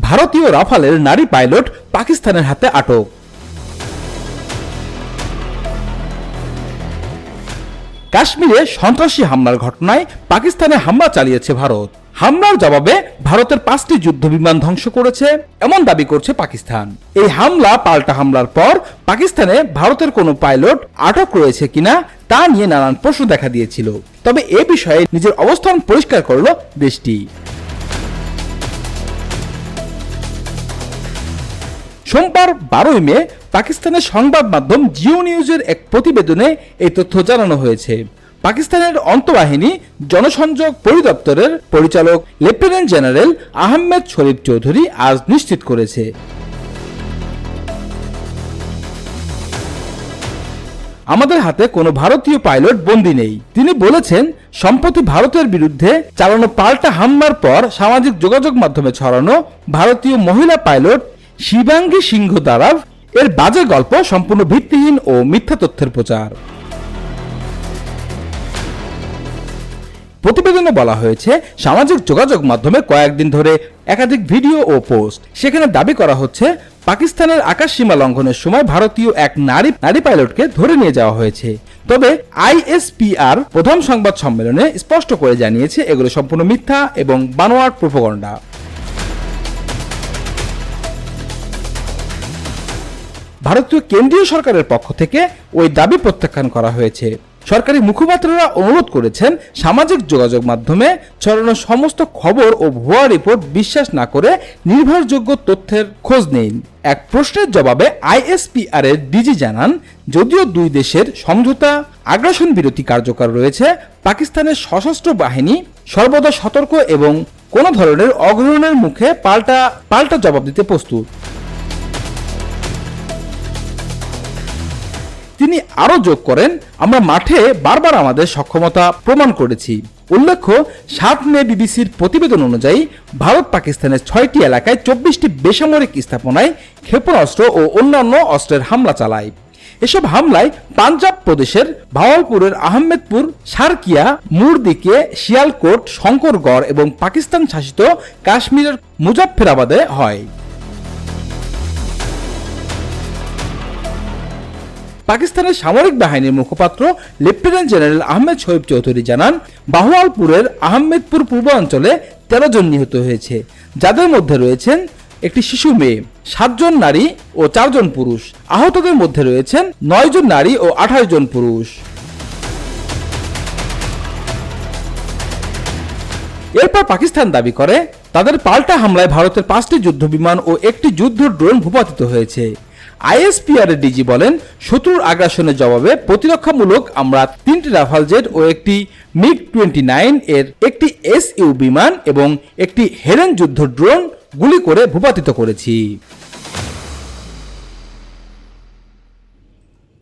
ভারতীয় রাফালের নারী পাইলট পাকিস্তানের হাতে আটক। কাশ্মীরে সন্ত্রাসী হামলার ঘটনায় পাকিস্তানে হামলা চালিয়েছে ভারত। হামলার জবাবে ভারতের পাঁচটি যুদ্ধ বিমান ধ্বংস করেছে, এমন দাবি করছে পাকিস্তান। এই হামলা পাল্টা হামলার পর পাকিস্তানে ভারতের কোনো পাইলট আটক রয়েছে কিনা তা নিয়ে নানান প্রশ্ন দেখা দিয়েছিল। তবে এ বিষয়ে নিজের অবস্থান পরিষ্কার করল দেশটি। সোমবার বারোই মে পাকিস্তানের সংবাদ মাধ্যম জিও নিউজের এক প্রতিবেদনে এই তথ্য জানানো হয়েছে। পাকিস্তানের অন্তবাহিনী জনসংযোগ পরিদপ্তরের পরিচালক লেফটেন্যান্ট জেনারেল আহমেদ শরীফ চৌধুরী আজ নিশ্চিত করেছে। আমাদের হাতে কোনো ভারতীয় পাইলট বন্দী নেই। তিনি বলেছেন, সম্প্রতি ভারতের বিরুদ্ধে চালানো পাল্টা হামলার পর সামাজিক যোগাযোগ মাধ্যমে ছড়ানো ভারতীয় মহিলা পাইলট শিবাঙ্গী সিংহ দারাভ এর বাজে গল্প সম্পূর্ণ ভিত্তিহীন ও মিথ্যা তথ্যের প্রচার। প্রতিবেদনে বলা হয়েছে, সামাজিক যোগাযোগ মাধ্যমে কয়েকদিন ধরে একাধিক ভিডিও ও পোস্ট। সেখানে দাবি করা হচ্ছে, পাকিস্তানের আকাশ সীমা লঙ্ঘনের সময় ভারতীয় এক নারী নারী পাইলটকে ধরে নিয়ে যাওয়া হয়েছে। তবে আইএসপিআর প্রধান সংবাদ সম্মেলনে স্পষ্ট করে জানিয়েছে, এগুলো সম্পূর্ণ মিথ্যা এবং বানোয়াট প্রোপাগন্ডা। ভারতীয় কেন্দ্রীয় সরকারের পক্ষ থেকে ওই দাবি প্রত্যাখ্যান করা হয়েছে। সরকারি মুখপাত্ররা অনুরোধ করেছেন সামাজিক যোগাযোগ মাধ্যমে ছড়ানো সমস্ত খবর ও ভুয়া রিপোর্ট বিশ্বাস না করে নির্ভরযোগ্য তথ্যের খোঁজ নিন। এক প্রশ্নের জবাবে আইএসপিআর এর ডিজি জানান, যদিও দুই দেশের সমঝোতা আগ্রাসন বিরতি কার্যকর রয়েছে, পাকিস্তানের সশস্ত্র বাহিনী সর্বদা সতর্ক এবং কোনো ধরনের অগ্রহণের মুখে পাল্টা পাল্টা জবাব দিতে প্রস্তুত। তিনি আরও যোগ করেন, আমরা মাঠে বারবার আমাদের সক্ষমতা প্রমাণ করেছি। উল্লেখ্য, সাত মে বিবিসির প্রতিবেদন অনুযায়ী ভারত পাকিস্তানের ছয়টি এলাকায় চব্বিশটি বেসামরিক স্থাপনায় ক্ষেপণাস্ত্র ও অন্যান্য অস্ত্রের হামলা চালায়। এসব হামলায় পাঞ্জাব প্রদেশের ভাওয়ালপুরের আহমেদপুর, সারকিয়া, মুরদিকে, শিয়ালকোট, শঙ্করগড় এবং পাকিস্তান শাসিত কাশ্মীরের মুজাফফরাবাদে হয়। পাকিস্তানের সামরিক বাহিনীর মুখপাত্র লেফটেন্যান্ট জেনারেল আহমেদ শহীদ চৌধুরী জানান, বাহুয়ালপুরের আহমেদপুর পূর্বাঞ্চলে তেরো জন নিহত হয়েছে। যাদের মধ্যে রয়েছেন একটি শিশু মেয়ে সাতজন নারী ও চারজন পুরুষ। আহতদের মধ্যে রয়েছেন নয় জন নারী ও আঠাশ জন পুরুষ। এরপর পাকিস্তান দাবি করে, তাদের পাল্টা হামলায় ভারতের পাঁচটি যুদ্ধ বিমান ও একটি যুদ্ধ ড্রোন ভূপাতিত হয়েছে। আইএসপিআর ডিজি বলেন, শত্রুর আগ্রাসনের জবাবে প্রতিরক্ষামূলক আমরা তিনটি রাফাল জেট ও একটি মিগ টোয়েন্টি নাইন এর একটি এস ইউ বিমান এবং একটি হেরেন যুদ্ধ ড্রোন গুলি করে ভূপাতিত করেছি।